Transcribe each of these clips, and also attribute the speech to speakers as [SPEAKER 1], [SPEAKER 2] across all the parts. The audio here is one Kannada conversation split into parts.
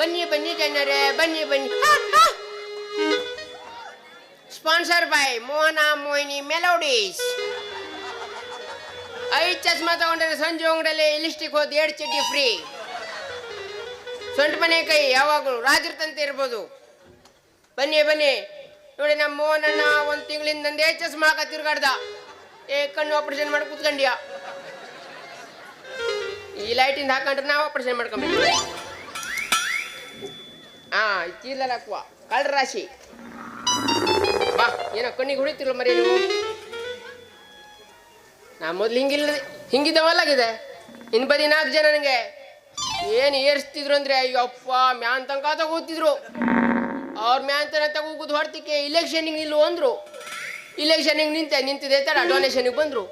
[SPEAKER 1] ಬನ್ನಿ ಬನ್ನಿ ಜನರೇ, ಬನ್ನಿ ಬನ್ನಿ. Sponsor by Mohana Mohini melodies. ಐದು ಚಸ್ಮಾ ತಗೊಂಡ್ರೆ ಸಂಜೆ ಅಂಗಡಿಯಲ್ಲಿ ಲಿಸ್ಟಿಗೆ ಹೋದ್ ಎರಡು ಚಡ್ಡಿ ಫ್ರೀ ಸೊಂಟ ಮನೆ ಕೈ, ಯಾವಾಗಲೂ ರಾಜರ್ತಂತೆ ಇರ್ಬೋದು. ಬನ್ನಿ ಬನ್ನಿ. ನೋಡಿ ನಮ್ಮ ಮೋಹನನ್ನ ಒಂದು ತಿಂಗಳಿಂದ ನಂದೇ ಚಸ್ಮಾ ಹಾಕ ತಿರ್ಗಾಡ್ದ. ಏ, ಕಣ್ಣು ಆಪರೇಷನ್ ಮಾಡಿ ಕೂತ್ಕೊಂಡ್ಯಾ? ಈ ಲೈಟಿಂದ ಹಾಕೊಂಡ್ರೆ ನಾವು ಆಪರೇಷನ್ ಮಾಡ್ಕೊಂಬಿಟ್ಟು ಹಾ ಚೀಲಲ್ಲಿ ಹಾಕುವ ಕಳ್ರ ರಾಶಿ. ಬಾ, ಏನೋ ಕಣ್ಣಿಗೆ ಹೊಡಿತಿಲ್ಲ ಮರಿ ನೀವು? ನಾ ಮೊದ್ಲು ಹಿಂಗಿಲ್ಲ ಹಿಂಗಿದ್ದವಲ್ಲಾಗಿದೆ. ಇನ್ ಬರೀ ನಾಲ್ಕು ಜನ ನನಗೆ. ಏನು ಏರಿಸ್ತಿದ್ರು ಅಂದ್ರೆ ಅಯ್ಯಪ್ಪ ಮ್ಯಾನ್ ತನಕ ತಗೋತಿದ್ರು ಅವ್ರ ಮ್ಯಾನ್ ತನ ತಗೋಗುದು ಹೊರತಿಕೆ ಇಲೆಕ್ಷನಿಗೆ ನಿಲ್ಲು ಅಂದ್ರು. ಇಲೆಕ್ಷನಿಗೆ ನಿಂತೆ ನಿಂತಿದೆ ತಡ ಡೊನೇಷನಿಗೆ ಬಂದ್ರು.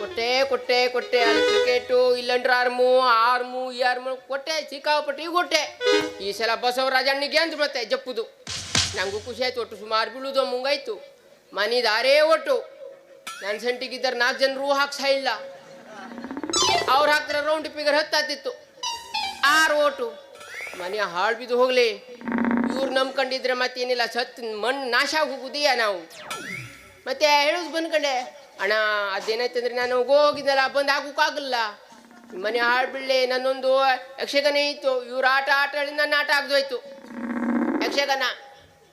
[SPEAKER 1] ಕೊಟ್ಟೆ ಕೊಟ್ಟೆ ಕೊಟ್ಟೆ. ಅಲ್ಲಿ ಕ್ರಿಕೆಟು ಇಲ್ಲಂಡ್ರ ಆರ್ಮು ಆರ್ಮು, ಈ ಆರ್ಮು ಕೊಟ್ಟೆ, ಸಿಕ್ಕಾಪಟ್ಟಿ ಕೊಟ್ಟೆ. ಈ ಸಲ ಬಸವರಾಜಣ್ಣಿಗೆ ಅಂದ್ರು ಮತ್ತೆ ಜಪ್ಪುದು. ನಂಗೂ ಖುಷಿ ಆಯ್ತು, ಒಟ್ಟು ಸುಮಾರು ಬೀಳುದು, ಮುಂಗಾಯ್ತು. ಮನಿದಾರೇ ಒಟ್ಟು. ನನ್ನ ಸೆಂಟಿಗಿದ್ದಾರೆ ನಾಲ್ಕು ಜನರು ಹಾಕ್ಸ ಇಲ್ಲ. ಅವ್ರು ಹಾಕ್ತಾರೆ ರೌಂಡ್ ಫಿಗರ್ ಹತ್ತಾತಿತ್ತು. ಆರು ಓಟು ಮನೆ ಹಾಳು ಬಿದ್ದು ಹೋಗ್ಲಿ. ಇವ್ರು ನಂಬ್ಕೊಂಡಿದ್ರೆ ಮತ್ತೇನಿಲ್ಲ, ಸತ್ ಮಣ್ಣು ನಾಶ ಆಗಿ ಹೋಗುದೀಯ ನಾವು? ಮತ್ತೆ ಹೇಳೋದು ಬಂದ್ಕಂಡೆ. ಅಣ್ಣ ಅದೇನಾಯ್ತಂದ್ರೆ ನಾನು ಹೋಗಿದ್ದಲ್ಲ, ಬಂದು ಹಾಕೋಕ್ಕಾಗಲ್ಲ ಮನೆ ಹಾಳ್ಬಿಡ್ಲೆ ನನ್ನೊಂದು ಯಕ್ಷಗಾನ ಇತ್ತು. ಇವ್ರ ಆಟ ಆಟ ನನ್ನ ಆಟ ಆಗ್ದೋಯ್ತು. ಯಕ್ಷಗಾನ,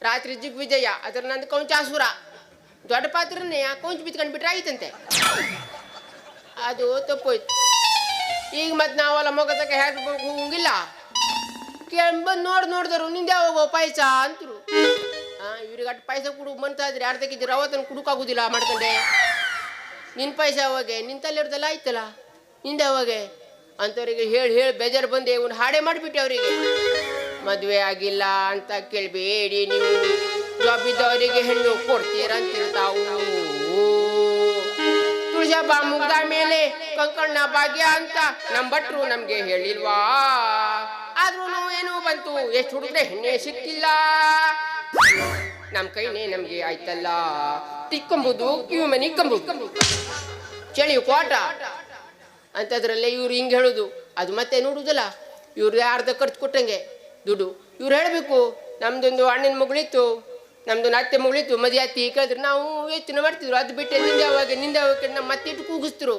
[SPEAKER 1] ರಾತ್ರಿ ದಿಗ್ವಿಜಯ, ಅದ್ರ ನಂದು ಕೌಂಚಾಸುರ ದೊಡ್ಡ ಪಾತ್ರನೇ, ಆ ಕೌಂಚ್ ಬಿತ್ಕೊಂಡು ಬಿಟ್ರೆ ಆಯ್ತಂತೆ. ಅದು ತಪ್ಪೋಯ್ತು. ಈಗ ಮತ್ತೆ ನಾವೆಲ್ಲ ಮೊಗದಕ್ಕೆ ಹೇಗೆ ಹೋಗಿಲ್ಲ ಕೇಳಿ ಬಂದು ನೋಡಿ ನೋಡಿದ್ರು ನಿಂದೆ ಯಾವಾಗ ಪಾಯಸ ಅಂತರು. ಇವ್ರಿಗೆ ಅಟ್ಟು ಪಾಯಸ ಕುಡು ಮಂತ ಇದ್ರೆ ಅರ್ಧಕ್ಕಿದ್ರೆ ಅವತ್ತನ್ನು ಕುಡುಕಾಗುದಿಲ್ಲ ಮಾಡ್ಕೊಂಡೆ. ನಿನ್ನ ಪಾಯಸ ಅವಾಗೆ ನಿಂತಲ್ಲಿರ್ದಲ್ಲ ಆಯ್ತಲ್ಲ? ನಿಂದ ಅವಾಗೆ? ಅಂಥವ್ರಿಗೆ ಹೇಳಿ ಹೇಳಿ ಬೇಜಾರು ಬಂದೆ ಒಂದು ಹಾಡೆ ಮಾಡಿಬಿಟ್ಟೆ ಅವರಿಗೆ. ಮದುವೆ ಆಗಿಲ್ಲ ಅಂತ ಕೇಳಬೇಡಿ ನೀವು. ಜಾಬ್ ಇದ್ದವರಿಗೆ ಹೆಣ್ಣು ಕೊಡ್ತೀರಂತಿರ್ತಾವು. ತುಳಜಾಬ ಮುಗ್ದ ಮೇಲೆ ಕಂಕಣ್ಣ ಭಾಗ್ಯ ಅಂತ ನಮ್ ಭಟ್ರು ನಮ್ಗೆ ಹೇಳಿಲ್ವಾ? ಆದ್ರೂ ಏನು ಬಂತು, ಎಷ್ಟು ಹುಡುಗ್ರೆ ಹೆಣ್ಣೆ ಸಿಕ್ಕಿಲ್ಲ. ನಮ್ ಕೈನೇ ನಮಗೆ ಆಯ್ತಲ್ಲ. ತಿಕ್ಕೊಂಬುದು ಇವ್ ಮನೆ ಕಂಬುದು ಚಳಿ ಕೋಟ ಅಂತದ್ರಲ್ಲೇ ಇವ್ರು ಹಿಂಗೆ ಹೇಳೋದು. ಅದು ಮತ್ತೆ ನೋಡುದಲ್ಲ. ಇವ್ರು ಅರ್ಧ ಖರ್ಚು ಕೊಟ್ಟಂಗೆ. ದುಡ್ಡು. ಇವ್ರು ಹೇಳಬೇಕು, ನಮ್ದೊಂದು ಅಣ್ಣನ ಮಗಳಿತ್ತು ನಮ್ದು ಅತ್ತೆ ಮಗಳಿತ್ತು ಮದುವೆ ಅತ್ತಿ ಕೇಳಿದ್ರೆ, ನಾವು ಯೋಚನೆ ಮಾಡ್ತಿದ್ರು. ಅದು ಬಿಟ್ಟೆ ನಿಂದ ಅವಾಗ ನಿಂದ ಅವಾಗ ನಮ್ಮ ಮತ್ತೆ ಇಟ್ಟು ಕೂಗಿಸ್ತರು.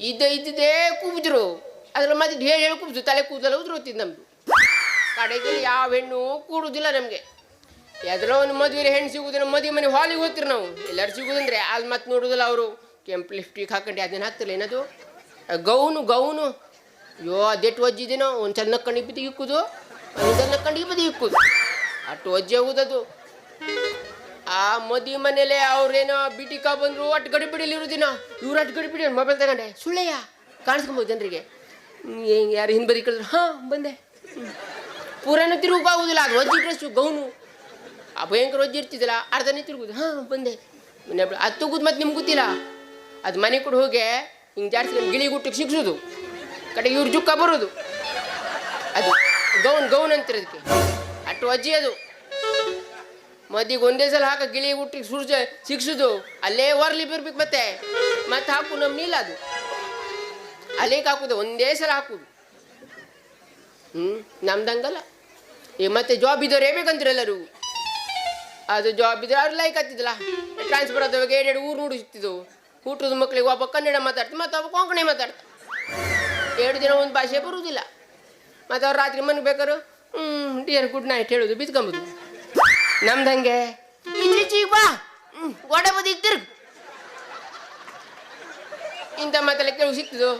[SPEAKER 1] ಇದ್ದ ಇದ್ದೇ ಕೂಗಿದ್ರು. ಅದ್ರ ಮತ್ತೆ ಹೇಳಿ ಹೇಳಿ ಕೂಗಿದ್ರು ತಲೆ ಕೂದಲು ಉದ್ರೋತಿದ್ದು ನಮ್ದು. ಕಡೆಗೆ ಯಾವ ಹೆಣ್ಣು ಕೂಡುದಿಲ್ಲ ನಮಗೆ. ಎದ್ರೋ ಒಂದು ಮದುವೆ ಹೆಣ್ಣು ಸಿಗುದಿಲ್ಲ ಮದುವೆ ಮನೆ ಹಾಲಿಗೆ ಹೋಗ್ತಿರು ನಾವು. ಎಲ್ಲರೂ ಸಿಗುದಂದ್ರೆ ಅಲ್ಲಿ ಮತ್ತೆ ನೋಡುದಿಲ್ಲ ಅವರು. ಕೆಂಪು ಲಿಫ್ಟಿಕ್ ಹಾಕೊಂಡು ಅದನ್ನ ಹಾಕ್ತಿಲ್ಲ ಏನದು? Gown gown. ಅಯ್ಯೋ ಅದೆಟ್ಟು ಒಜ್ಜಿದಿನ ಒಂದು ಚಂದ ಕಂಡಿ ಬಿದ್ದು ಇಕ್ಕುದು ಒಂದು ಚಂದ ಕಣ್ಣಿಗೆ ಬಿದ್ದು ಇಕ್ಕುದು. ಅಟ್ಟು ಒಜ್ಜೆ ಹೋಗುದದು ಆ ಮದುವೆ ಮನೇಲೆ ಅವ್ರೇನೋ ಬಿಟಿಕ ಬಂದ್ರು ಅಟ್ ಗಡಿ ಬಿಡಿಲಿ ಇರುದಿನ ಇವ್ರು ಅಟ್ ಗಡಿ ಬಿಡಿ ಮೊಬೈಲ್ ತಗೊಂಡೆ. ಸುಳ್ಳೆಯ ಕಾಣಿಸ್ಕೊಬೋದು ಜನರಿಗೆ. ಯಾರು ಹಿಂದೆ ಬದಿ ಕೇಳಿದ್ರು, ಹಾಂ, ಬಂದೆ. ಪೂರನ ತಿರುಗಾಗುದಿಲ್ಲ ಅದು ಒಜ್ಜಿ ಡ್ರೆಸ್ಸು ಗೌನು. ಆ ಭಯಂಕರ ಇರ್ತಿದ್ದಲ್ಲ ಅರ್ಧನೇ ತಿರುಗುದು ಹಾಂ, ಬಂದೆ. ಮನೆ ಅದು ತೂಗುದು ಮತ್ತೆ ನಿಮ್ಗೆ ಗೊತ್ತಿಲ್ಲ. ಅದು ಮನೆ ಕೂಡ ಹೋಗಿ, ಹಿಂಗೆ ಜಾಡ್ಸಿ ಗಿಳಿ ಗುಟ್ಟಿಗೆ ಸಿಗ್ಸೋದು. ಕಡೆ ಇವ್ರ ಜುಕ್ಕ ಬರೋದು. ಅದು ಗೌನ್ ಗೌನ್ ಅಂತಿರೋದಕ್ಕೆ ಅಟ್ಟು ಅಜ್ಜಿ ಅದು. ಮದಿಗೆ ಒಂದೇ ಸಲ ಹಾಕ ಗಿಳಿ ಗುಟ್ಟಿಗೆ ಸುರ್ಜ ಸಿಕ್ಸುದು ಅಲ್ಲೇ ಒರ್ಲಿ ಬರ್ಬೇಕು ಮತ್ತೆ. ಮತ್ತೆ ಹಾಕು ನಮ್ಮ ನೀಲ ಅದು. ಅಲ್ಲಿಗೆ ಹಾಕುದು, ಒಂದೇ ಸಲ ಹಾಕುದು. ಹ್ಞೂ ನಮ್ದಂಗಲ್ಲ ಈ ಮತ್ತೆ ಜಾಬ್ ಇದ್ದವ್ರು ಹೇಳ್ಬೇಕಂತೀರ ಎಲ್ಲರೂ? ಅದು ಜಾಬ್ ಇದ್ರೆ ಅವ್ರು ಲೈಕ್ ಹತ್ತಿದ್ಲ? ಟ್ರಾನ್ಸ್ಫರ್ ಆದವಾಗ ಎರಡು ಊರು ನುಡಿಸ್ತಿದ್ದವು ಹುಟ್ಟದ ಮಕ್ಳಿಗೆ ಒಬ್ಬ ಕನ್ನಡ ಮಾತಾಡ್ತು, ಮತ್ತು ಒಬ್ಬ ಕೊಂಕಣಿ ಮಾತಾಡ್ತ. ಎರಡು ದಿನ ಒಂದು ಭಾಷೆ ಬರುವುದಿಲ್ಲ ಮತ್ತು ಅವ್ರು ರಾತ್ರಿ ಮನೆಗೆ ಬೇಕಾದ್ರು ಹ್ಞೂ ಡಿಯರ್ ಗುಡ್ ನೈಟ್ ಹೇಳೋದು, ಬಿದ್ಕೊಂಬುದು. ನಮ್ದಂಗೆ ಹಂಗೆ. ಬಾ. ಹ್ಞೂ ಗೋಡೆ ಬದಿ ಇಂಥ ಮಾತೆಲ್ಲ ಕೇಳಿ ಸಿಕ್ತಿದ್ದು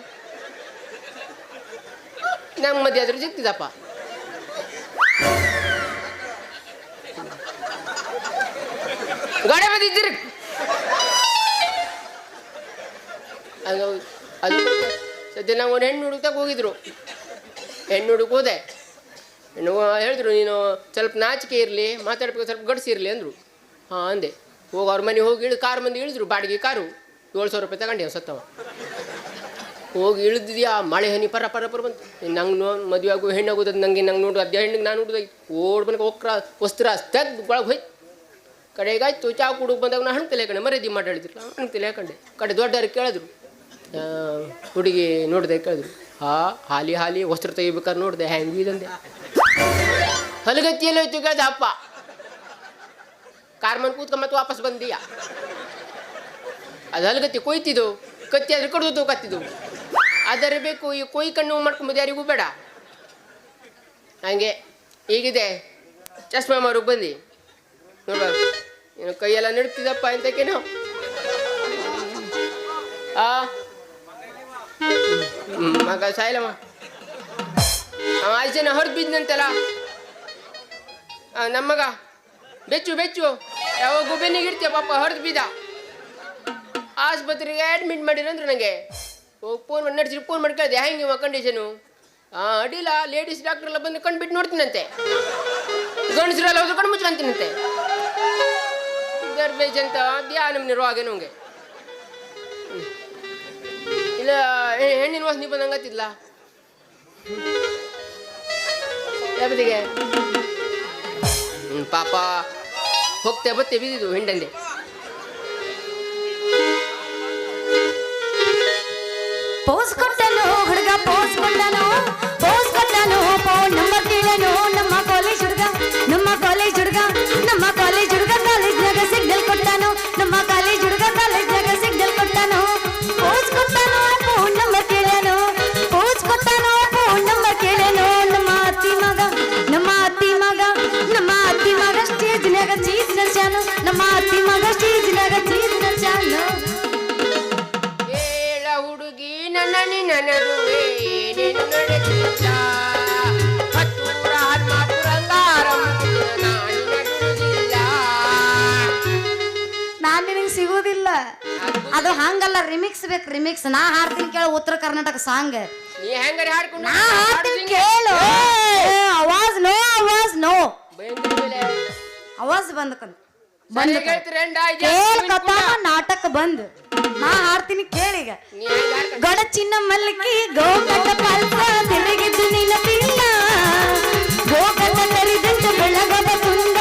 [SPEAKER 1] ನಮ್ಮ ಮಧ್ಯೆ ಸಿಕ್ತಿದಪ್ಪ. ಗೋಡೆ ಬಂದಿದ್ದೀರಿ ಅದು ಸದ್ಯ ನಾವು ಒಂದು ಹೆಣ್ಣು ಹುಡುಕ್ತಕ್ಕೆ ಹೋಗಿದ್ರು. ಹೆಣ್ಣು ಹುಡುಕ್ ಹೋದೆ. ಹೆಣ್ಣು ಹೇಳಿದ್ರು, ನೀನು ಸ್ವಲ್ಪ ನಾಚಿಕೆ ಇರಲಿ, ಮಾತಾಡ್ಬೇಕು, ಸ್ವಲ್ಪ ಗಡ್ಸಿ ಇರಲಿ ಅಂದರು. ಹಾಂ, ಅಂದೆ. ಹೋಗಿ ಅವ್ರ ಮನೆ ಹೋಗಿ ಇಳಿದು ಕಾರ್ ಮಂದಿ ಇಳಿದ್ರು, ಬಾಡಿಗೆ ಕಾರು. ಏಳು ಸಾವಿರ ರೂಪಾಯಿ ತಗೊಂಡೆ ಸತ್ತವ. ಹೋಗಿ ಇಳಿದಿದ್ಯಾ ಮಳೆ ಹನಿ ಪರ ಪರ ಪರ ಬಂತು. ನಂಗೆ ನೋ, ಮದುವೆ ಆಗು ಹೆಣ್ಣಾಗೋದು ನಂಗೆ ನಂಗೆ ನೋಡು ಅದೇ ಹೆಣ್ಣಿಗೆ ನಾನು ನೋಡಿದಾಗ ಓಡ್ ಬನ್ಕ ಒಕ್ರ, ವಸ್ತ್ರ ತೆಗ್ದು ಒಳಗೆ ಹೋಯ್ತು. ಕಡೆಗಾಯ್ತು ಚಾ ಕುಡುಕ್ ಬಂದಾಗ ನಾನು ಹಣ್ಣು ತಲೆ ಮರದಿ ಮರ್ಯಾದೆ ಮಾತಾಡಿದ್ರು ಹಣ್ಣು ತಲೆ ಕಡೆ ದೊಡ್ಡವ್ರು ಕೇಳಿದ್ರು. ಹುಡುಗಿ ನೋಡಿದೆ ಕೇಳಿದ್ರು. ಹಾ, ಹಾಲಿ ಹಾಲಿ, ವಸ್ತ್ರ ತೆಗಿಬೇಕಾದ್ರೆ ನೋಡಿದೆ ಹ್ಯಾಂಗ್ ಇದಂದೆ. ಹಲಗತ್ತಿಯಲ್ಲಿ ಹೋಯ್ತು ಕೇಳ್ದೆ, ಅಪ್ಪ. ಕಾರ್ ಮನ್ ಕೂತ್ಕೊಂಡ್ ಮತ್ತೆ ವಾಪಸ್ ಬಂದೀಯ? ಅದು ಹಲಗತ್ತಿ ಕೊಯ್ತಿದ್ದು, ಕತ್ತಿ ಆದ್ರೆ ಕಡ್ದು ಕತ್ತಿದ್ದು. ಅದರ ಬೇಕು, ಈ ಕೊಯ್ ಕಣ್ಣು ಮಾಡ್ಕೊಂಬೋದು ಯಾರಿಗೂ ಬೇಡ. ಹಂಗೆ, ಈಗಿದೆ. ಚಶ್ಮಾ ಮಾರು ಬಂದು. ನೋಡ ಏನು ಕೈಯೆಲ್ಲ ನಡ್ತಿದ್ದಪ್ಪ ಎಂತ ಆ. ಮಗ ಸಾಯಿಲಮ್ಮ. ಅವ ಐದು ಜನ ಹೊರದು ನಮ್ಮ ಮಗ. ಬೆಚ್ಚು ಬೆಚ್ಚು. ಯಾವಾಗ ಬೆನ್ನಿಗೆ ಇಡ್ತೀಯ ಪಾಪ ಹೊರದು ಬಿದ್ದ. ಆಸ್ಪತ್ರೆಗೆ ಅಡ್ಮಿಟ್ ಮಾಡಿರಂದ್ರು ನನಗೆ ಫೋನ್ ಮಾಡಿ ನಡೆಸಿ ಫೋನ್ ಮಾಡಿ ಕೇಳಿದೆ, ಹೆಂಗೆ ಇವ ಕಂಡೀಷನು ಹಾಂ ಅಡಿಲ್ಲ ಲೇಡೀಸ್ ಡಾಕ್ಟರ್ ಎಲ್ಲ ಬಂದು ಬಿಟ್ಟು ನೋಡ್ತೀನಂತೆ. ಗಂಡಸ್ರೆಲ್ಲ ಹೋದ್ರು ಕಣ್ಣು ಧ್ಯಾನ ಇಲ್ಲ ಹೆಣ್ಣಿನ ವಾಸನೆ ಬಂದಂಗತ್ತಿದ್ಲ ಯಾವತ್ತಿಗೆ ಹ್ಮ್, ಪಾಪ. ಹೋಗ್ತೆ, ಬತ್ತೆ ಬಿದ್ದಿದ್ದು ಹೆಂಡಂದೆ
[SPEAKER 2] ಪೋಸ್ ಕೊಟ್ಟನು, ಹುಡುಗ ಪೋಸ್ ಕೊಟ್ಟನು ಪೋಸ್ ಕೊಟ್ಟನು ಫೋನ್ ನಂಬರ್ ಕೇಳನು ರಿಮಿಕ್ಸ್ ಬೇಕು ರಿಮಿಕ್ಸ್ ನಾ ಹಾಡ್ತೀನಿ ಕೇಳು ಉತ್ತರ ಕರ್ನಾಟಕ ಸಾಂಗ್.
[SPEAKER 1] ನೀ ಹೆಂಗಾರೆ ಹಾಡ್ಕೊಂಡು
[SPEAKER 2] ನಾ ಹಾಡ್ತೀನಿ ಕೇಳು. ಅವಾಜ್ ನೋ ಅವಾಜ್ ನೋ.
[SPEAKER 1] ಭಯಂಕರ ಬೆಲೆ.
[SPEAKER 2] ಅವಾಜ್ ಬಂದಕಂತ ಬಂದ
[SPEAKER 1] ಇದು
[SPEAKER 2] ನಾಟಕ ಬಂದ್. ನಾ ಹಾಡ್ತೀನಿ ಕೇಳೀಗ ಚಿನ್ನ ಮಲ್ಲಿಗೆ ಗೋಕಟ ತಿರುಗಿದ್ದು ನಿನ್ನ ಪಿಲ್ಲ ಗೋಕಟ ಕರಿದಂತ ಬೆಳಗದ ತುಂಗ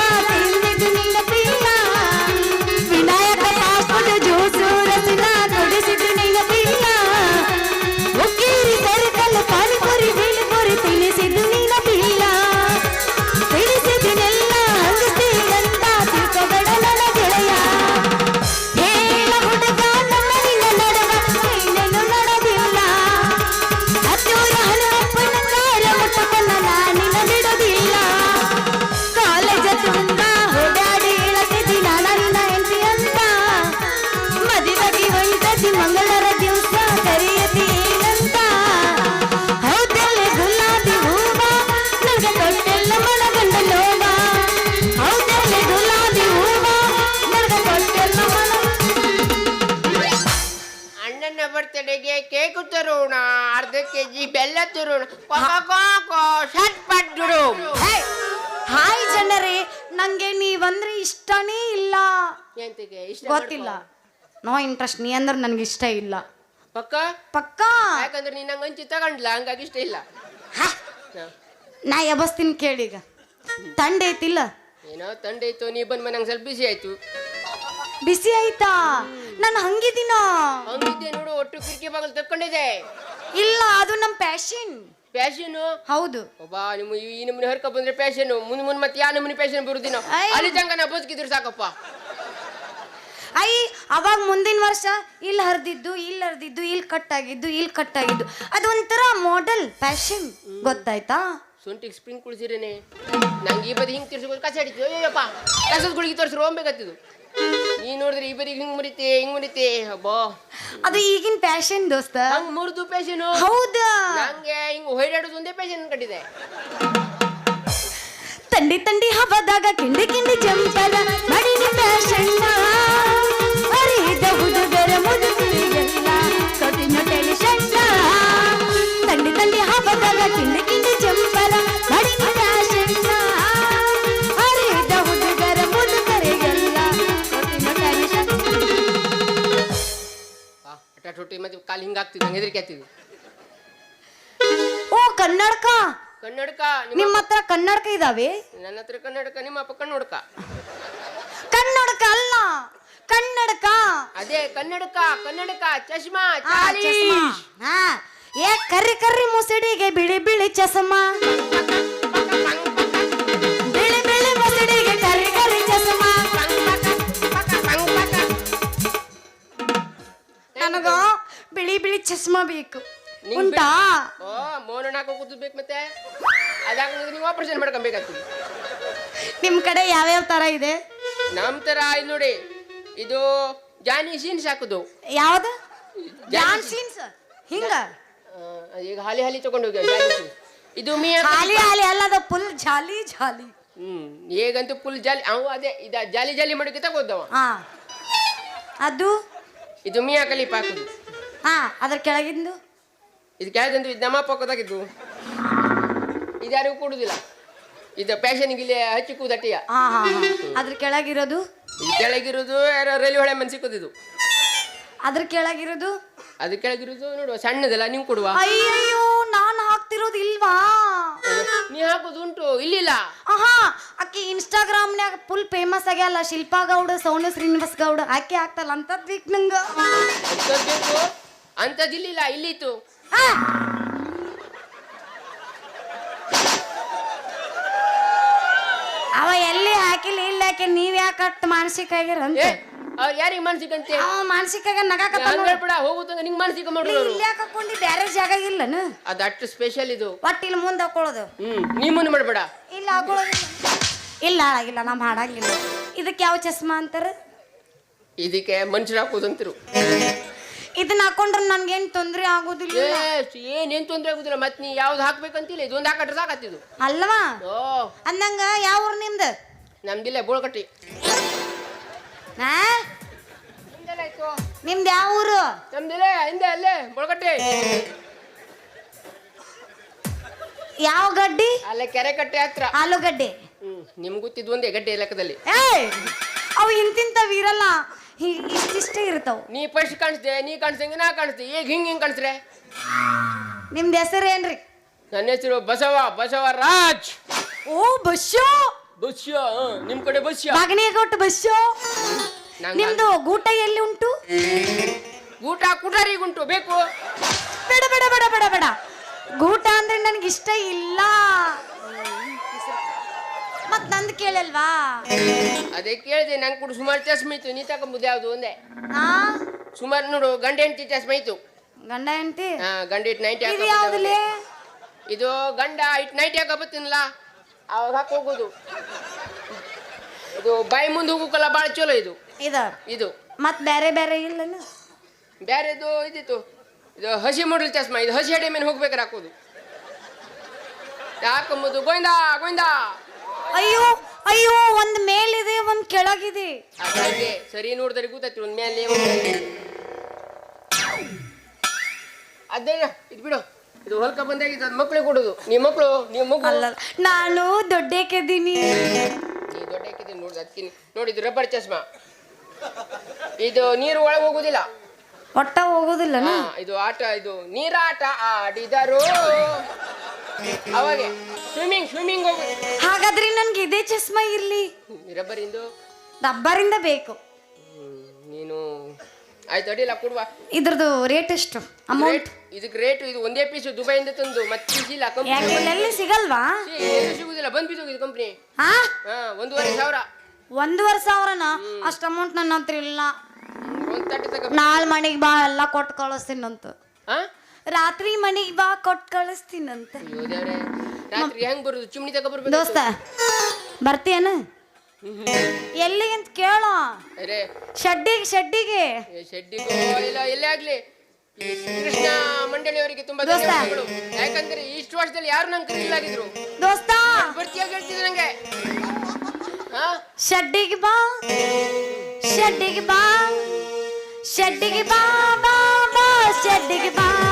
[SPEAKER 2] ಇಷ್ಟನೇ ಇಲ್ಲ.
[SPEAKER 1] ಎಂತಿಗೆ? ಇಷ್ಟ
[SPEAKER 2] ಗೊತ್ತಿಲ್ಲ. ನೋ ಇಂಟ್ರೆಸ್ಟ್ ನೀ ಅಂದ್ರೆ ನನಗೆ ಇಷ್ಟ ಇಲ್ಲ.
[SPEAKER 1] ಪಕ್ಕ?
[SPEAKER 2] ಪಕ್ಕ?
[SPEAKER 1] ಯಾಕಂದ್ರೆ ನೀನ್ ನಂಗೆ ಹಂಚಿ ತಗೊಂಡ್ಲ ಹಂಗಾಗಿ ಇಷ್ಟ ಇಲ್ಲ.
[SPEAKER 2] ನಾ ಎಬಸ್ತೀನಿ ಕೇಳೀಗ ತಂಡ ಐತಿಲ್ಲ?
[SPEAKER 1] ಏನೋ ತಂಡ ಇತ್ತು ನೀ ಬಂದ್ ನಂಗೆ ಸ್ವಲ್ಪ ಬಿಸಿ ಆಯ್ತು.
[SPEAKER 2] ಬಿಸಿ ಆಯ್ತಾ? ನಾನು ಹಂಗಿದ್ದೀನ?
[SPEAKER 1] ಹಂಗಿದ್ದೆ ನೋಡು ಒಟ್ಟು ಕಿಟಕಿ ಬಾಗಲ್ ತಕ್ಕೊಂಡಿದೆ
[SPEAKER 2] ಇಲ್ಲ ಅದು ನಮ್ಮ ಪ್ಯಾಷನ್
[SPEAKER 1] ಪ್ಯಾಶನು
[SPEAKER 2] ಹೌದು.
[SPEAKER 1] ಒಬ್ಬ ನಿಮ್ಮ ಈ- ನಮ್ಮನೆ ಹರ್ಕ ಬಂದ್ರೆ ಪ್ಯಾಶನ್ ಮುಂದ್ ಮುಂದ್ ಮತ್ತೆ ಯಾ ನಮ್ಮನೆ ಪ್ಯಾಶನ್ ಬರುದಿನ?
[SPEAKER 2] ಐ.
[SPEAKER 1] ಅಲ್ಲಿ ತನಕ ನಾ ಬದುಕಿದ್ರು ಸಾಕಪ್ಪ.
[SPEAKER 2] ಐ ಅವಾಗ ಮುಂದಿನ ವರ್ಷ ಇಲ್ಲಿ ಹರಿದಿದ್ದು ಇಲ್ಲಿ ಹರಿದಿದ್ದು ಇಲ್ಲಿ ಕಟ್ಟಾಗಿದ್ದು ಇಲ್ಲಿ ಕಟ್ಟಾಗಿದ್ದು. ಅದೊಂಥರ ಮಾಡೆಲ್ ಫ್ಯಾಷನ್ ಗೊತ್ತಾಯ್ತಾ?
[SPEAKER 1] ಸೊಂಟಿಗೆ ಸ್ಪ್ರಿಂಗ್ ಕುಳಿಸಿರೇನೆ. ನಂಗೆ ಈ ಬದಿ ಹಿಂಗೆ ತಿರ್ಸ್ಕೊಂಡು ಕಸ ಹಿಡಿತು ಅಯ್ಯಪ್ಪ ಕಸದ ಗುಳಿಗೆ ತೋರಿಸ್ರು ಹೋಗ್ಬೇಕತ್ತಿದ್ದು ನೀ ನೋಡಿದ್ರೆ ಈ ಬರೀ ಹಿಂಗ್ ಮುರಿತೆ ಹಿಂಗ್ ಮುರಿತೆ. ಹಬ್ಬೋ
[SPEAKER 2] ಅದು ಈಗಿನ ಫ್ಯಾಷನ್ ದೋಸ್ತ.
[SPEAKER 1] ಹಂಗ್ ಮುರಿದು ಪ್ಯಾಶನು
[SPEAKER 2] ಹೌದಾ?
[SPEAKER 1] ನಂಗೆ ಹಿಂಗ್ ಹೊಯ್ಡಾಡೋದು ಒಂದೇ ಪ್ಯಾಶನ್ ಕಟ್ಟಿದೆ
[SPEAKER 2] ತಂಡಿ ತಂಡಿ ಹಬ್ಬದಾಗ ಕಿಂಡಿ ಕಿಂಡಿ ಜಂಪಲ ಮಡಿನ ಫ್ಯಾಷನ್ ಅರಿದ ಹುಡುಗರ ಮುದುಕರಿಗೆಲ್ಲ ಕಠಿಣ ತಂಡಿ ತಂಡಿ ಹಬ್ಬದಾಗ ಕಿಂಡಿ
[SPEAKER 1] ಟೊಟ್ಟಿ ಮತ್ತೆ ಕಾಲು ಹಿಂಗಾಗ್ತಿದ್ವಿ ನಂಗೆ ಹೆದರಿಕೆ ಆಗ್ತಿದ್ದು
[SPEAKER 2] ಓ ಕನ್ನಡಕ?
[SPEAKER 1] ಕನ್ನಡಕ
[SPEAKER 2] ನಿಮ್ಮ
[SPEAKER 1] ನಿಮ್ಮ
[SPEAKER 2] ಹತ್ರ ಕನ್ನಡಕ ಇದಾವೆ?
[SPEAKER 1] ನನ್ನ ಹತ್ರ ಕನ್ನಡಕ ನಿಮ್ಮ ಅಪ್ಪ ಕನ್ನಡಕ.
[SPEAKER 2] ಕನ್ನಡಕ ಅಲ್ಲ ಕನ್ನಡಕ.
[SPEAKER 1] ಅದೇ ಕನ್ನಡಕ ಕನ್ನಡಕ ಚಶ್ಮಾ
[SPEAKER 2] ಆ, ಚಸ್ಮಾ.
[SPEAKER 1] ಚಾಲೀಸ್
[SPEAKER 2] ಹಾ ಏ ಕರ್ರಿ ಕರ್ರಿ ಮುಸುಡಿಗೆ ಬಿಳಿ ಬಿಳಿ ಚಸಮ. ನನಗ ಬಿಳಿ ಬಿಳಿ ಚಸ್ಮಾ ಬೇಕು. ಉಂಟಾ?
[SPEAKER 1] ಓ ಮೋನ ಹಾಕೋ ಕೂತ್ಬೇಕು ಮತ್ತೆ? ಅದಾಗ ನೀವು ಆಪರೇಷನ್ ಮಾಡ್ಕೊಬೇಕಾಗ್ತದೆ.
[SPEAKER 2] ನಿಮ್ ಕಡೆ ಯಾವ್ಯಾವ ತರ ಇದೆ?
[SPEAKER 1] ನಮ್ ತರ ಇದು ನೋಡಿ ಇದು ಜಾನಿ ಸೀನ್ಸ್ ಹಾಕುದು.
[SPEAKER 2] ಯಾವ್ದ? ಜಾನ್ ಸೀನ್ಸ್ ಹಿಂಗ?
[SPEAKER 1] ಆ, ಈಗ ಹಾಲಿ ಹಾಲಿ ತಗೊಂಡು ಹೋಗ್ಯಾವ ಸೀನ್ಸ್. ಇದು ಮೀ
[SPEAKER 2] ಹಾಲಿ ಹಾಲಿ ಅಲ್ಲದ ಫುಲ್ ಜಾಲಿ ಜಾಲಿ.
[SPEAKER 1] ಹ್ಮ್ ಹೇಗಂತೂ ಫುಲ್ ಜಾಲಿ ಅವು ಅದೇ ಇದ ಜಾಲಿ ಜಾಲಿ ಮಾಡೋಕೆ ತಗೋದವ.
[SPEAKER 2] ಹಾ ಅದು?
[SPEAKER 1] ಇದು ಮಿಯಾ ಕಲಿ ಹಾಕುದು
[SPEAKER 2] ಹಾ ಅದ್ರ ಕೆಳಗಿಂದು?
[SPEAKER 1] ಇದು ಕೆಳಗಿಂದು ಇದು ನಮ್ಮ ಪಕ್ಕದಾಗಿದ್ದು. ಇದು ಯಾರಿಗೂ ಕೊಡುದಿಲ್ಲ. ಇದು ಪ್ಯಾಷನ್ಗೆ ಇಲ್ಲಿ ಹಚ್ಚಿ ಕೂದಟ್ಟಿಯ.
[SPEAKER 2] ಹಾ ಹಾ ಹಾ. ಅದ್ರ ಕೆಳಗಿರೋದು?
[SPEAKER 1] ಇದು ಕೆಳಗಿರೋದು ಯಾರೋ ರೈಲ್ವೆ ಹೊಳೆ ಮನ್ ಸಿಕ್ಕುದಿದು
[SPEAKER 2] ಅದ್ರ ಕೆಳಗಿರೋದು?
[SPEAKER 1] ಅದ್ರ ಕೆಳಗಿರೋದು ನೋಡುವ ಸಣ್ಣದಲ್ಲ ನೀವು ಕೊಡುವ.
[SPEAKER 2] ಅಯ್ಯೋ ನಾನು ಹಾಕ್ತಿರೋದು ಇಲ್ವಾ?
[SPEAKER 1] ನೀ ಹಾಕೋದು ಉಂಟು ಇಲ್ಲಿಲ್ಲ.
[SPEAKER 2] ಇನ್ಸ್ಟಾಗ್ರಾಮ್ನ್ಯಾಗ ಫುಲ್ ಫೇಮಸ್ ಆಗ್ಯಲ್ಲ ಶಿಲ್ಪಾ ಗೌಡ ಸೋನು ಶ್ರೀನಿವಾಸ್ ಗೌಡ ಆಕೆ ಆಗ್ತಲ್ಲ ಅಂತದ್ ವೀಕ್ ನಂಗ.
[SPEAKER 1] ಅಂತದಿಲ್ಲ ಇಲ್ಲಿತ್ತು.
[SPEAKER 2] ಆ! ಅವ ಎಲ್ಲಿ ಹಾಕಿಲ್ಲ ಇಲ್ಲ ಹಾಕಿ ನೀವ್ ಯಾಕೆ ಅಟ್ ಮಾನಸಿಕ ಆಗ್ಯಾರಂತ
[SPEAKER 1] ಏ ಅವ್ರು ಯಾರಿಗೆ ಮಾನಸಿಕ ಅಂತ?
[SPEAKER 2] ಅವ ಮಾನಸಿಕ ನಗಾಕತ್ತ
[SPEAKER 1] ಬಿಡ ಹೋಗುತ್ತಂಗ ನಿಂಗೆ ಮಾನಸಿಕ ಮಾಡೋರು
[SPEAKER 2] ಇಲ್ಲಿ ಯಾಕೆ ಹಾಕೊಂಡಿ ಬ್ಯಾರೆ ಜಾಗ ಇಲ್ಲನ.
[SPEAKER 1] ಅದು ಅಷ್ಟು ಸ್ಪೆಷಲ್ ಇದು.
[SPEAKER 2] ಒಟ್ಟಿಲ್ ಇಲ್ಲಿ ಮುಂದೆ ಹಾಕೊಳ್ಳೋದು.
[SPEAKER 1] ಹ್ಮ್ ನೀ ಮುಂದೆ ಮಾಡ್ಬೇಡ.
[SPEAKER 2] ಇಲ್ಲ ಹಾಕೊಳ್ಳೋದಿಲ್ಲ. ಇಲ್ಲ ಹಾಳಾಗಿಲ್ಲ ನಮ್ ಹಾಡಂಗಿಲ್ಲ ಇದಕ್ಕೆ ಯಾವ ಚಸ್ಮಾ ಅಂತಾರ?
[SPEAKER 1] ಇದಕ್ಕೆ ಮನುಷ್ಯರು ಹಾಕೋದಂತಿರು.
[SPEAKER 2] ಇದನ್ನ ಹಾಕೊಂಡ್ರೆ ನನ್ಗೇನ್ ತೊಂದ್ರೆ ಆಗೋದಿಲ್ಲ.
[SPEAKER 1] ಏ ಏನೇನ್ ತೊಂದ್ರೆ ಆಗುದಿಲ್ಲ ಮತ್ ನೀ ಯಾವ್ದು ಹಾಕ್ಬೇಕಂತಿಲ್ಲ ಇದೊಂದು ಹಾಕಟ್ರೆ ಸಾಕತ್ತಿದು
[SPEAKER 2] ಅಲ್ವಾ?
[SPEAKER 1] ಓ.
[SPEAKER 2] ಅಂದಂಗ ಯಾವ ಊರು ನಿಮ್ದು?
[SPEAKER 1] ನಮ್ದಿಲ್ಲ ಬೋಳ್ಕಟ್ಟಿ?
[SPEAKER 2] ನಿಮ್ದು ಯಾವ ಊರು?
[SPEAKER 1] ನಮ್ದಿಲ್ಲ ಹಿಂದೆ ಅಲ್ಲೇ ಬೋಳ್ಕಟ್ಟಿ.
[SPEAKER 2] ಯಾವ ಗಡ್ಡಿ?
[SPEAKER 1] ಅಲ್ಲೇ ಕೆರೆ ಕಟ್ಟೆ ಹತ್ರ.
[SPEAKER 2] ಆಲೂಗಡ್ಡೆ.
[SPEAKER 1] ನಿಮ್ ಗೊತ್ತಿದ್ದು ಒಂದೇ ಗಡ್ಡೆ ಲೆಕ್ಕದಲ್ಲಿ.
[SPEAKER 2] ಏಯ್! ಅವು ಇಂತಿಂತವ್ ಇರಲ್ಲ ಹಿ- ಇಷ್ಟಿಷ್ಟೇ ಇರ್ತಾವ.
[SPEAKER 1] ನೀ ಫಸ್ಟ್ ಕಾಣಿಸ್ದೆ ನೀ ಕಾಣಿಸ್ದಂಗೆ ನಾ ಕಾಣಿಸ್ದೆ ಈಗ ಹಿಂಗ್ ಹಿಂಗ್ ಕಾಣಿಸ್ರೆ?
[SPEAKER 2] ನಿಮ್ದು ಹೆಸರು ಏನ್ರಿ?
[SPEAKER 1] ನನ್ನ ಹೆಸರು ಬಸವ ಬಸವ ರಾಜ್.
[SPEAKER 2] ಓ
[SPEAKER 1] ಬಸ್ಯೋ ಬಸ್ಯ ನಿಮ್ ಕಡೆ ಬಸ್ಯ
[SPEAKER 2] ಬಾಗಣಿ ಕೊಟ್ಟು ಬಸ್ಯೋ
[SPEAKER 1] ನಂಗ್
[SPEAKER 2] ನಿಮ್ದು ಗೂಟ ಎಲ್ಲಿ ಉಂಟು?
[SPEAKER 1] ಊಟ ಕುಟಾರಿಗುಂಟು ಬೇಕು.
[SPEAKER 2] ಬೇಡ ಬೇಡ ಬೇಡ ಬೇಡ ಬೇಡ. ಗೂಟ ಅಂದ್ರೆ ನನ್ಗೆ ಇಷ್ಟ ಇಲ್ಲ. ಮತ್ ನಂದು ಕೇಳಲ್ವಾ?
[SPEAKER 1] ಅದೇ ಕೇಳಿದೆ ನಂಗೆ ಕೂಡ ಸುಮಾರು ಚಸ್ಮೆ ಇತ್ತು ನೀ ತಗೊಂಬುದು ಯಾವ್ದು ಒಂದೇ
[SPEAKER 2] ಆ?
[SPEAKER 1] ಸುಮಾರು ನೋಡು ಗಂಡ ಹೆಂಡತಿ ಚಸ್ಮೆ ಇತ್ತು
[SPEAKER 2] ಗಂಡ ಹೆಂಡತಿ?
[SPEAKER 1] ಹಾ ಗಂಡ ಇಟ್ಟು ನೈಟ್
[SPEAKER 2] ಇದು ಯಾವ್ದಲ್ಲಿ
[SPEAKER 1] ಇದು ಗಂಡ ಇಟ್ ನೈಟ್ ಯಾಕೆ ಬತ್ತೀನಲ್ಲ ಅವಾಗ ಹಾಕಿ ಹೋಗೋದು. ಇದು ಬಾಯಿ ಮುಂದೆ ಹೋಗೋಕಲ್ಲ ಭಾಳ ಚಲೋ ಇದು.
[SPEAKER 2] ಇದ?
[SPEAKER 1] ಇದು.
[SPEAKER 2] ಮತ್ ಬೇರೆ ಬೇರೆ ಇಲ್ಲನ?
[SPEAKER 1] ಬೇರೆದು ಇದಿತ್ತು. ಇದು ಹಸಿ ಮೂಡಲ್ ಚಸ್ಮ ಇದು ಹಸಿ ಹಡೆ ಮೇಲೆ ಹೋಗ್ಬೇಕಾರೆ ಹಾಕೋದು. ಹಾಕೊಂಬುದು ಗೋವಿಂದ ಗೋವಿಂದ!
[SPEAKER 2] ಅಯ್ಯೋ ಅಯ್ಯೋ ಒಂದ್ ಮೇಲಿದೆ ಒಂದ್ ಕೆಳಗಿದೆ.
[SPEAKER 1] ಸರಿ ನೋಡಿದ್ರೆ ಗೊತ್ತಾಯ್ತು ಒಂದ್ ಮೇಲೆ. ಅದೇ ಇದು ಬಿಡು. ಇದು ಹೊಲ್ಕ ಬಂದಾಗ ಮಕ್ಳು ಮಕ್ಳಿಗೆ ಕೊಡೋದು. ನಿಮ್ಮ ಮಕ್ಕಳು ನಿಮ್ಮ ಮಕ್ಕಳು
[SPEAKER 2] ಅಲ್ಲ ನಾನು ದೊಡ್ಡಕ್ಕೆದ್ದೀನಿ
[SPEAKER 1] ನೀ ದೊಡ್ಡ ಹಾಕಿದ್ದೀನಿ ನೋಡಿ ಅದಕ್ಕೆ ನೋಡಿದ್ದು ರಬ್ಬರ್ ಚಸ್ಮಾ. ಇದು ನೀರು ಒಳಗೆ ಹೋಗುದಿಲ್ಲ.
[SPEAKER 2] ಒಟ್ಟ ಹೋಗೋದಿಲ್ಲ
[SPEAKER 1] ಹಾ ಇದು ಆಟ ಇದು ನೀರಾಟ ಆಡಿದರು. ಅವಾಗೆ ಸ್ವಿಮ್ಮಿಂಗ್ ಸ್ವಿಮ್ಮಿಂಗ್ ಹೋಗು.
[SPEAKER 2] ಹಾಗಾದ್ರೆ ನನ್ಗೆ ಇದೇ ಚಸ್ಮಾ ಇರ್ಲಿ.
[SPEAKER 1] ರಬ್ಬರ್ ಇಂದು?
[SPEAKER 2] ರಬ್ಬರಿಂದ ಬೇಕು.
[SPEAKER 1] ನೀನು ಆಯ್ತು ಅಡಿಲ್ಲ ಕೊಡುವ
[SPEAKER 2] ಇದ್ರದ್ದು ರೇಟ್ ಎಷ್ಟು? ಅಮೌಂಟ್
[SPEAKER 1] ಇದಕ್ಕೆ ರೇಟ್ ಇದು ಒಂದೇ ಪೀಸ್ ದುಬೈಯಿಂದ ತಂದು ಮತ್ತೆ ಪೀಸ್ ಇಲ್ಲ ಕಂಪ್ನಿ
[SPEAKER 2] ಇಲ್ಲೆಲ್ಲಿ ಸಿಗಲ್ವಾ?
[SPEAKER 1] ಸಿಗುದಿಲ್ಲ ಬಂದ್ ಇದು ಕಂಪ್ನಿ
[SPEAKER 2] ಹಾ?
[SPEAKER 1] ಹಾ ಒಂದೂವರೆ ಸಾವಿರ.
[SPEAKER 2] ಒಂದೂವರೆ ಸಾವಿರನ? ಅಷ್ಟು ಅಮೌಂಟ್ ನನ್ನ ಹತ್ರ ಇಲ್ಲ.
[SPEAKER 1] ನಾಲ್ ತಟ್ಟೆ ತಗ.
[SPEAKER 2] ನಾಳೆ ಮನೆಗೆ ಬಾ ಎಲ್ಲ ಕೊಟ್ಟು ಕಳಿಸ್ತೀನಂತ.
[SPEAKER 1] ಹಾ?
[SPEAKER 2] ರಾತ್ರಿ ಮನೆಗೆ ಬಾ ಕೊಟ್ಟು ಕಳಿಸ್ತೀನಂತ.
[SPEAKER 1] ಅಯ್ಯೋ ದೇವ್ರೆ. ರಾತ್ರಿ ಹೆಂಗ್ ಬರುದು? ಚಿಮ್ನಿ ತಗ ಬರ್ಬೇಕು.
[SPEAKER 2] ದೋಸ್ತ ಬರ್ತೀಯನ? ಎಲ್ಲಿಗಿಂತ ಕೇಳೋ?
[SPEAKER 1] ಅರೆ.
[SPEAKER 2] ಶಡ್ಡಿಗೆ ಶಡ್ಡಿಗೆ.
[SPEAKER 1] ಶೆಡ್ಡಿಗೋ? ಇಲ್ಲ ಎಲ್ಲೇ ಆಗ್ಲಿ. ಈ ಕೃಷ್ಣ ಮಂಡಳಿಯವರಿಗೆ ತುಂಬಾ
[SPEAKER 2] ದೋಸ್ತ.
[SPEAKER 1] ಧನ್ಯವಾದಗಳು. ಯಾಕಂದ್ರೆ ಇಷ್ಟು ವರ್ಷದಲ್ಲಿ ಯಾರು ನಂಗೆ ಕರೀಲಾಗಿದ್ರು
[SPEAKER 2] ದೋಸ್ತ.
[SPEAKER 1] ಬರ್ತಿಯಾಗ ಹೇಳ್ತಿದ್ರು ನಂಗೆ? ಹಾ?
[SPEAKER 2] ಶಡ್ಡಿಗೆ ಬಾ. ಶಡ್ಡಿಗೆ ಬಾ. ಶಡ್ಡಿಗೆ ಬಾ ಬಾ ಬಾ. ಶಡ್ಡಿಗೆ ಬಾ.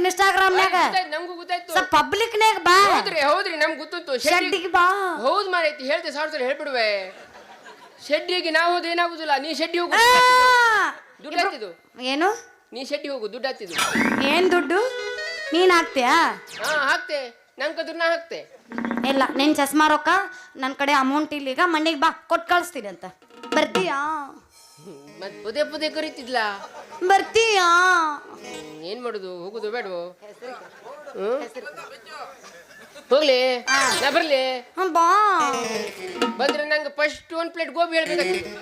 [SPEAKER 2] ಇನ್ಸ್ಟಾಗ್ರಾಮ್ ಇನ್ಸ್ಟಾಗ್ರಾಮ್ನ್ಯಾಗ
[SPEAKER 1] ನಮ್ಗೂ ಗೊತ್ತಾಯ್ತು.
[SPEAKER 2] ಸ್ವಲ್ಪ ಪಬ್ಲಿಕ್ನ್ಯಾಗ ಬಾ.
[SPEAKER 1] ಹೌದ್ರಿ ಹೌದ್ರಿ ನಮ್ಗೆ ಗೊತ್ತಿತ್ತು ಶೆಡ್ಡಿ
[SPEAKER 2] ಶೆಡ್ಡಿಗೆ ಬಾ.
[SPEAKER 1] ಹೌದ್ ಮಾರೈತಿ ಹೇಳ್ತಿ ಸಾವಿರ ಸಲ ಹೇಳ್ಬಿಡುವೆ. ಶೆಡ್ಡಿಗೆ ನಾವು ಹೋದ್ರೆ ಏನಾಗುದಿಲ್ಲ. ನೀ ಶೆಡ್ಡಿ ಹೋಗು! ದುಡ್ಡು ಹತ್ತಿದು
[SPEAKER 2] ಏನು?
[SPEAKER 1] ನೀ ಶೆಡ್ಡಿ ಹೋಗು ದುಡ್ಡು ಹಾಕ್ತಿದ್ದು
[SPEAKER 2] ಏನ್ ದುಡ್ಡು? ನೀನ್ ಹಾಕ್ತೀಯಾ?
[SPEAKER 1] ಹಾ ಹಾಕ್ತೆ. ನಂಗೆ ಕದ್ರ ನಾ ಹಾಕ್ತೆ.
[SPEAKER 2] ಇಲ್ಲ ನಿನ್ ಚಸ್ಮಾ ರೊಕ್ಕ ನನ್ನ ಕಡೆ ಅಮೌಂಟ್ ಇಲ್ಲ ಈಗ ಮಣ್ಣಿಗೆ ಬಾ. ಕೊಟ್ಟು ಕಳಿಸ್ತೀನಿ ಅಂತ. ಬರ್ತೀಯಾ?
[SPEAKER 1] ಮತ್ ಪದೇ ಪದೇ ಕರೀತಿದ್ಲ.
[SPEAKER 2] ಬರ್ತೀಯಾ?
[SPEAKER 1] ಹ್ಮ್, ಏನ್ ಮಾಡುದು? ಹೋಗುದು ಬೇಡವೋ? ಹೋಗ್ಲಿ. ನಾ ಬರ್ಲಿ.
[SPEAKER 2] ಬಾ.
[SPEAKER 1] ಬಂದ್ರೆ ನಂಗೆ ಫಸ್ಟ್ ಒಂದ್ ಪ್ಲೇಟ್ ಗೋಬಿ ಹೇಳ್ಬೇಕಾಗ್ತದೆ.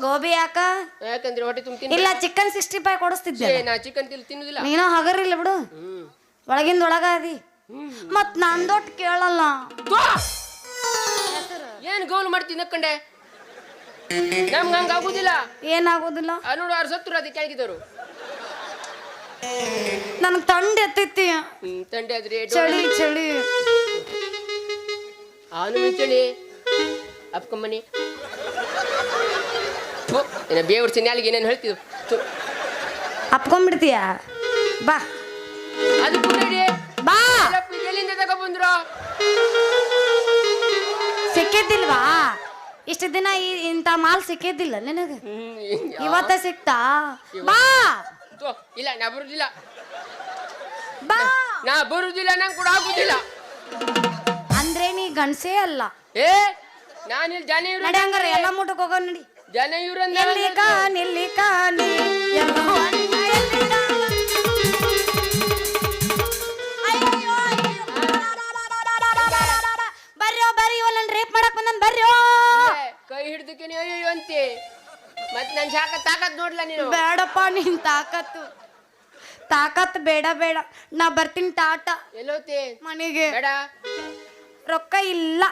[SPEAKER 2] ಗೋಬಿ ಯಾಕ?
[SPEAKER 1] ಯಾಕಂದ್ರೆ ಹೊಟ್ಟೆ ತುಂಬ
[SPEAKER 2] ಇಲ್ಲ ಚಿಕನ್ ಸಿಕ್ಸ್ಟಿ ಫೈವ್ ಕೊಡಿಸ್ತಿದ್ದೆ.
[SPEAKER 1] ನಾ ಚಿಕನ್ ತಿಲ್ ತಿನ್ನುದಿಲ್ಲ.
[SPEAKER 2] ನೀನು ಹಗರಿಲ್ಲ ಬಿಡು.
[SPEAKER 1] ಹ್ಮ್.
[SPEAKER 2] ಒಳಗಿಂದ ಒಳಗ ಅದಿ ಮತ್ ನಂದೊಟ್ಟು ಕೇಳಲ್ಲ.
[SPEAKER 1] ಏನು ಏನ್ ಗೌಲ್ ಮಾಡ್ತೀನಿ ನಕ್ಕಂಡೆ? ನಮ್ಗೆ ಹಂಗ ಆಗುದಿಲ್ಲ.
[SPEAKER 2] ಏನಾಗೋದಿಲ್ಲ?
[SPEAKER 1] ಆ ನೋಡು ಅವ್ರು ಸತ್ರು ಅದಕ್ಕೆ ಕೆಳಗಿದವರು
[SPEAKER 2] ನನಗ್ ತಂಡ ಎತ್ತೈತಿ
[SPEAKER 1] ತಂಡೆ ಆದ್ರೆ
[SPEAKER 2] ಚಳಿ ಚಳಿ.
[SPEAKER 1] ಅವನು ಚಳಿ ಅಪ್ಕಮ್ಮನಿ. ಏನ ಬೇವ್ರ ಸಿನ್ಯಾಲಿಗೆ ಏನೇನು ಹೇಳ್ತಿದ್ರು
[SPEAKER 2] ಅಪ್ಕೊಂಡ್ಬಿಡ್ತೀಯ ಬಾ.
[SPEAKER 1] ಅದು.
[SPEAKER 2] ಬಾ.
[SPEAKER 1] ಎಲ್ಲಿಂದ ತಗೊಬಂದ್ರು?
[SPEAKER 2] ಸಿಕ್ಕಿದ್ದಿಲ್ವಾ? ಇಷ್ಟು ದಿನ ಈ ಇಂಥ ಮಾಲ್ ಸಿಕ್ಕಿದ್ದಿಲ್ಲ ನಿನಗೆ? ಇವತ್ತ ಸಿಕ್ತಾ? ಬಾ!
[SPEAKER 1] ಇಲ್ಲ ನಾ ಬರುದಿಲ್ಲ.
[SPEAKER 2] ಬಾ!
[SPEAKER 1] ನಾ ಬರುದಿಲ್ಲ ನಂಗೆ ಕೂಡ ಆಗುದಿಲ್ಲ.
[SPEAKER 2] ಅಂದ್ರೆ ನೀ ಗಣಸೇ ಅಲ್ಲ.
[SPEAKER 1] ಏ ನಾನು ಇಲ್ಲಿ ಜನ ಇವ್ರು
[SPEAKER 2] ನಡಿ ಹಂಗಾರ ಎಲ್ಲ ಮುಟ್ಟಕ್ ಹೋಗೋ ನಡಿ.
[SPEAKER 1] ಜನ ಇವ್ರು
[SPEAKER 2] ಎಲ್ಲಿ ಕಾಣ್ ಎಲ್ಲಿ ಕಾಣಿ ಎಲ್ಲೋ ಅಣ್ಣ ಎಲ್ಲಿ ಕಾಣ್?
[SPEAKER 1] ಕೈ ಹಿಡ್ದಕ್ಕೆ ನೀವು ಅಯ್ಯೋ ಅಂತೆ ಮತ್ ನನ್ ಶಾಖ ತಾಕತ್ ನೋಡ್ಲ ನೀನು?
[SPEAKER 2] ಬೇಡಪ್ಪ ನಿನ್ ತಾಕತ್ತು. ತಾಕತ್ ಬೇಡ ಬೇಡ. ನಾ ಬರ್ತೀನಿ ಟಾಟ.
[SPEAKER 1] ಎಲ್ಲೋತಿ
[SPEAKER 2] ಮನೆಗೆ.
[SPEAKER 1] ಬೇಡ.
[SPEAKER 2] ರೊಕ್ಕ ಇಲ್ಲ.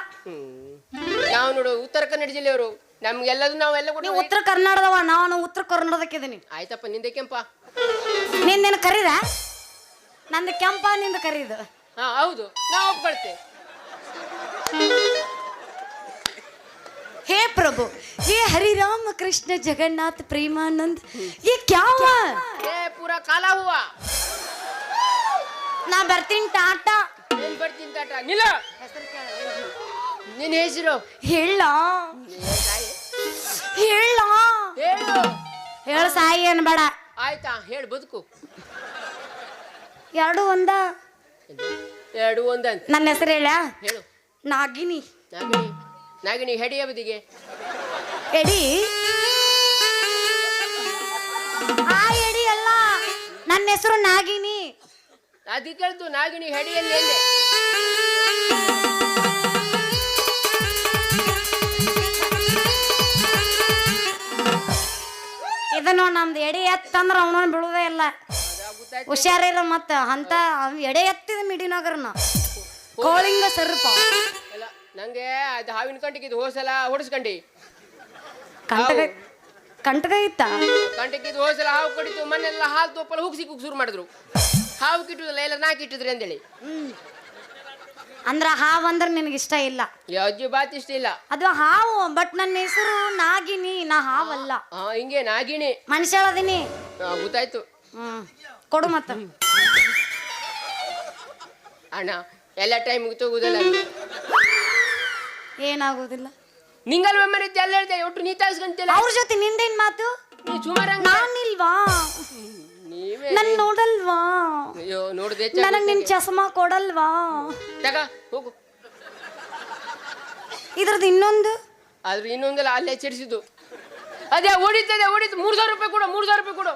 [SPEAKER 1] ನಾವು ನೋಡು ಉತ್ತರ ಕನ್ನಡ ಜಿಲ್ಲೆಯವರು ನಮ್ಗೆಲ್ಲದು ನಾವೆಲ್ಲ
[SPEAKER 2] ನೀ
[SPEAKER 1] ಕೊಟ್ಟು
[SPEAKER 2] ಉತ್ತರ ಕನ್ನಡದವ ನಾನು ಉತ್ತರ ಕರ್ನಾಟಕದಕ್ಕಿದ್ದೀನಿ
[SPEAKER 1] ಆಯ್ತಪ್ಪ ನಿಂದೆ ಕೆಂಪ.
[SPEAKER 2] ನಿನ್ನ ಕರೀದ ನಂದು ಕೆಂಪ ನಿಂದ ಕರೀದು.
[SPEAKER 1] ಹಾ ಹೌದು. ನಾ ಒಪ್ಕೊಳ್ತೆ
[SPEAKER 2] ಹೇ ಪ್ರಭು ಹೇ ಹರಿರಾಮ ಕೃಷ್ಣ ಜಗನ್ನಾಥ್ ಪ್ರೇಮಾನಂದ್ ಈ ಕ್ಯಾವ?
[SPEAKER 1] ಏ ಪೂರ ಕಾಲ ಹೂವ.
[SPEAKER 2] ನಾ ಬರ್ತೀನಿ ಟಾಟಾ.
[SPEAKER 1] ಏನ್ ಬರ್ತೀನಿ ತಾಟ ನಿಲ್ಲ. ನಿನ್ನ ಹೆಸರು
[SPEAKER 2] ಹೇಳ. ಹೇಳ.
[SPEAKER 1] ಹೇಳು.
[SPEAKER 2] ಹೇಳ ಸಾಯಿ ಅನ್ಬೇಡ
[SPEAKER 1] ಆಯ್ತಾ? ಹೇಳು ಬದುಕು.
[SPEAKER 2] ಎರಡು ಒಂದ.
[SPEAKER 1] ಎರಡು ಒಂದಂತ.
[SPEAKER 2] ನನ್ನ ಹೆಸರು ಹೇಳ.
[SPEAKER 1] ಹೇಳು.
[SPEAKER 2] ನಾಗಿನಿ.
[SPEAKER 1] ನಾಗಿನಿ. ನಾಗಿನಿ ಹೆಡಿ ಅವಧಿಗೆ.
[SPEAKER 2] ಎಡಿ. ಆ ಎಡಿ ಅಲ್ಲ ನನ್ನ ಹೆಸರು ನಾಗಿನಿ.
[SPEAKER 1] ಅದಕ್ಕೆ ಹೇಳ್ತು ನಾಗಿನಿ ಹೆಡಿಯಲ್ಲಿ
[SPEAKER 2] ಇದನ್ನು ನಮ್ದು ಎಡೆ ಎತ್ತಂದ್ರೆ ಅವನ ಬಿಡುವುದೇ ಇಲ್ಲ.
[SPEAKER 1] ಹುಷಾರಿಲ್ಲ
[SPEAKER 2] ಹುಷಾರಿರ ಮತ್ತೆ ಅಂತ ಎಡೆ ಎತ್ತಿದ ಮಿಡಿನಗರನ. ಕೋಳಿಂಗ ಸರ್ಪ.
[SPEAKER 1] ನಂಗೆ ಅದು ಹಾವಿನ ಕಂಟಿಗಿದ್ದು ಹೋಸಲ ಹೊಡಿಸ್ಕಂಡಿ.
[SPEAKER 2] ಕಂಟಕ ಕಂಟಗ ಇತ್ತ?
[SPEAKER 1] ಇದು ಹೋಸಲ ಹಾವು ಕಡಿತು ಮನೆಲ್ಲ ಹಾಲು ತೋಪಲ್ಲ ಹುಗ್ಸಿ ಕುಗ್ ಶುರು ಮಾಡಿದ್ರು. ಹಾವು ಕಿಟ್ಟುದಿಲ್ಲ ಎಲ್ಲ ನಾ ಕಿಟ್ಟಿದ್ರಿ ಅಂತೇಳಿ.
[SPEAKER 2] ಅಂದ್ರ ಹಾವು ಅಂದ್ರೆ ನಿನಗೆ ಇಷ್ಟ ಇಲ್ಲ?
[SPEAKER 1] ಅಜ್ಜಿ ಬಾತ್ ಇಷ್ಟ ಇಲ್ಲ.
[SPEAKER 2] ಅದು ಹಾವು ಬಟ್ ನನ್ನ ಹೆಸರು ನಾಗಿನಿ ನಾ ಹಾವಲ್ಲ.
[SPEAKER 1] ಹಾ ಹಿಂಗೆ ನಾಗಿನಿ
[SPEAKER 2] ಮನುಷ್ಯಳದಿನಿ
[SPEAKER 1] ಗೊತ್ತಾಯ್ತು.
[SPEAKER 2] ಹ್ಮ್. ಕೊಡು ಮತ್ತ.
[SPEAKER 1] ಅಣ್ಣ ಎಲ್ಲ ಟೈಮ್ ತಗೋದಿಲ್ಲ
[SPEAKER 2] ಏನಾಗೋದಿಲ್ಲ
[SPEAKER 1] ಒಮ್ಮೆ ರೀತಿ ಎಲ್ಲ ಹೇಳ್ದೆ ಒಟ್ಟು ನೀ ತಾಸ್ಕಂತಿಲ್ಲ
[SPEAKER 2] ಅವ್ರ ಜೊತೆ ನಿಂದೇನ್ ಮಾತು?
[SPEAKER 1] ನೀ ಸುಮಾರಂಗ
[SPEAKER 2] ನಾನಿಲ್ವಾ?
[SPEAKER 1] ನೀವೇ
[SPEAKER 2] ನನ್ ನೋಡಲ್ವಾ?
[SPEAKER 1] ಅಯ್ಯೋ ನೋಡ್ದೆ
[SPEAKER 2] ನನಗ್ ನಿನ್ ಚಸ್ಮಾ ಕೊಡಲ್ವಾ?
[SPEAKER 1] ತಗ ಹೋಗು.
[SPEAKER 2] ಇದ್ರದ್ದು ಇನ್ನೊಂದು?
[SPEAKER 1] ಆದ್ರೆ ಇನ್ನೊಂದಲ್ಲ ಅಲ್ಲೇ ಚಿಡಿಸಿದ್ದು ಅದೇ ಓಡಿತದೆ ಹೊಡಿತು ಮೂರು ಸಾವಿರ ರೂಪಾಯಿ ಕೊಡು ಮೂರು ಸಾವಿರ ರೂಪಾಯಿ ಕೊಡು.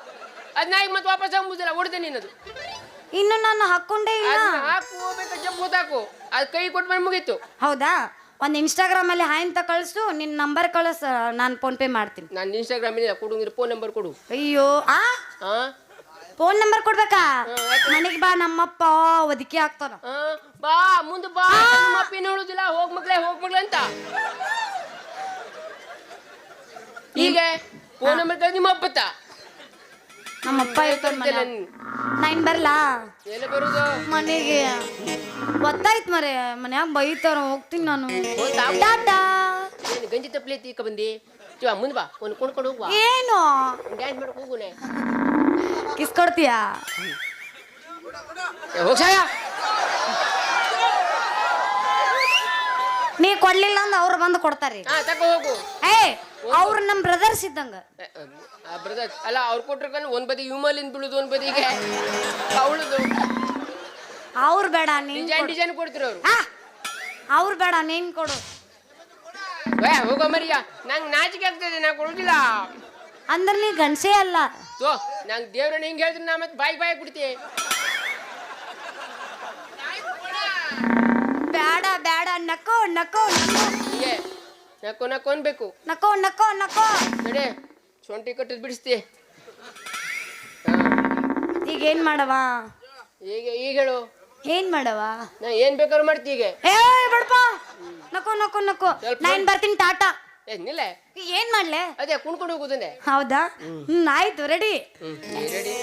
[SPEAKER 1] ಅದ್ ನಾಯಿಗೆ ಮತ್ತೆ ವಾಪಸ್ ಆಗ್ಬೋದಿಲ್ಲ ಓಡಿದೆ ನೀನದು
[SPEAKER 2] ಇನ್ನು ನಾನು ಹಾಕೊಂಡೇ ಇಲ್ಲ.
[SPEAKER 1] ಅದನ್ನ ಹಾಕು ಹೋಗ್ಬೇಕು ಜಂಪ್ ಹಾಕು ಅದು ಕೈ ಕೊಟ್ಟು ಮುಗೀತು.
[SPEAKER 2] ಹೌದಾ? ಒಂದು ಇನ್ಸ್ಟಾಗ್ರಾಮ್ ಅಲ್ಲಿ ಹಾಯ್ ಅಂತ ಕಳಿಸು ನಿನ್ನ ನಂಬರ್ ಕಳಿಸ್ ನಾನು ಫೋನ್ ಪೇ ಮಾಡ್ತೀನಿ.
[SPEAKER 1] ನಾನು ಇನ್ಸ್ಟಾಗ್ರಾಮ್ ಇಲ್ಲ ಕೊಡು ಫೋನ್ ನಂಬರ್ ಕೊಡು.
[SPEAKER 2] ಅಯ್ಯೋ ಆ? ಫೋನ್ ನಂಬರ್ ಕೊಡ್ಬೇಕಾ? ಮನೆಗೆ ಬಾ ನಮ್ಮಪ್ಪ ಒದಕಿ
[SPEAKER 1] ಆಗ್ತಾನ. ಬಾ ಮುಂದೆ ಬಾ. ನಮ್ಮಪ್ಪ ನೋಡುದಿಲ್ಲ ಹೋಗ್ ಮಗ್ಳೆ ಹೋಗ್ ಮಗ್ಳೆ ಅಂತ. ಹೀಗೆ ಫೋನ್ ನಂಬರ್ ನಿಮ್ಮ ಅಪ್ಪತ್ತ
[SPEAKER 2] ನಮ್ಮಪ್ಪ ಅಪ್ಪ
[SPEAKER 1] ಬರ್ತಿಲ್ಲ
[SPEAKER 2] ನೈನ್. ಬರಲಾ?
[SPEAKER 1] ಎಲ್ಲ ಬರುದು?
[SPEAKER 2] ಮನೆಗೆ. ಗೊತ್ತಾಯ್ತು ಮರೆ ಮನ್ಯಾಗ ಬೈತಾರ ಹೋಗ್ತೀನಿ ನಾನು? ಟಾಟಾ.
[SPEAKER 1] ಏನು ಗಂಜಿ ತಪ್ಪಲಿ ತೀಕ ಬಂದಿ. ಚಿವ ಮುಂದೆ ಬಾ ಒಂದು ಕುಣ್ಕೊಂಡು ಹೋಗುವ
[SPEAKER 2] ಏನು?
[SPEAKER 1] ಡ್ಯಾನ್ಸ್ ಮಾಡಕ್ ಹೋಗುನೆ.
[SPEAKER 2] ಕಿಸ್ ಕೊಡ್ತೀಯಾ?
[SPEAKER 1] ಹೋಗ್ಸಾಯ
[SPEAKER 2] ನೀ ಕೊಡ್ಲಿಲ್ಲ ಅಂದ್ರೆ ಅವ್ರು ಬಂದು ಕೊಡ್ತಾರೆ
[SPEAKER 1] ಹಾ ತಕೋ ಹೋಗು.
[SPEAKER 2] ಏ ಅವ್ರು ನಮ್ಮ ಬ್ರದರ್ಸ್ ಇದ್ದಂಗ.
[SPEAKER 1] ಆ ಬ್ರದರ್ ಅಲ್ಲ ಅವ್ರು ಕೊಟ್ಟಿರ್ಕೊಂಡು ಒಂದ್ ಬದಿ ವಿಮಲಿಂದ ಬೀಳುದು ಒಂದ್ ಬದಿಗೆ. ಅವಳದು.
[SPEAKER 2] ಅವ್ರು ಬೇಡ ನೀನ್
[SPEAKER 1] ಡಿಸೈನ್ ಡಿಸೈನ್ ಕೊಡ್ತಿರ ಅವ್ರು?
[SPEAKER 2] ಆ ಅವ್ರು ಬೇಡ ನೀನ್ ಕೊಡು.
[SPEAKER 1] ಏ ಹೋಗೋ ಮರಿಯ. ನಂಗ್ ನಾಚಿಕೆ ಆಗ್ತದೆ ನಾ ಕೊಡುದಿಲ್ಲ.
[SPEAKER 2] ಅಂದ್ರೆ ನೀ ಗಂಡಸೇ ಅಲ್ಲ.
[SPEAKER 1] ತೋ ನಂಗ್ ದೇವ್ರನ್ನ ಹಿಂಗ್ ಹೇಳಿದ್ರೆ ನಾ ಮತ್ತೆ ಬಾಯಿ ಬಾಯಿ ಬಿಡ್ತಿ
[SPEAKER 2] ಬೇಡ ಬೇಡ ನಕೋ ನಕೋ ನಕೋ.
[SPEAKER 1] ಹೀಗೆ. ನಕ್ಕೋ ನಕ್ಕೋ ಅನ್ಬೇಕು.
[SPEAKER 2] ನಕೋ ನಕೋ ನಕೋ.
[SPEAKER 1] ನಡೆ ಸೊಂಟಿ ಕಟ್ಟಿದ್ ಬಿಡಿಸ್ತಿ.
[SPEAKER 2] ಈಗ ಏನ್ ಮಾಡವ?
[SPEAKER 1] ಈಗ ಈಗ ಹೇಳು.
[SPEAKER 2] ಏನ್ ಮಾಡವ?
[SPEAKER 1] ನಾ ಏನ್ ಬೇಕಾದ್ರೂ ಮಾಡ್ತಿ ಈಗ.
[SPEAKER 2] ಏ ಬಿಡಪ್ಪ. ನಕೋ ನಕೋ ನಕೋ. ನಾ ಏನ್ ಬರ್ತೀನಿ ಟಾಟಾ.
[SPEAKER 1] ಏ ನಿಲ್ಲ.
[SPEAKER 2] ಏನ್ ಮಾಡ್ಲೆ?
[SPEAKER 1] ಅದೇ ಕುಣ್ಕೊಂಡು ಹೋಗುದನ್ನೇ.
[SPEAKER 2] ಹೌದಾ? ಹ್ಮ್. ಆಯ್ತು ರೆಡಿ
[SPEAKER 1] ರೆಡಿ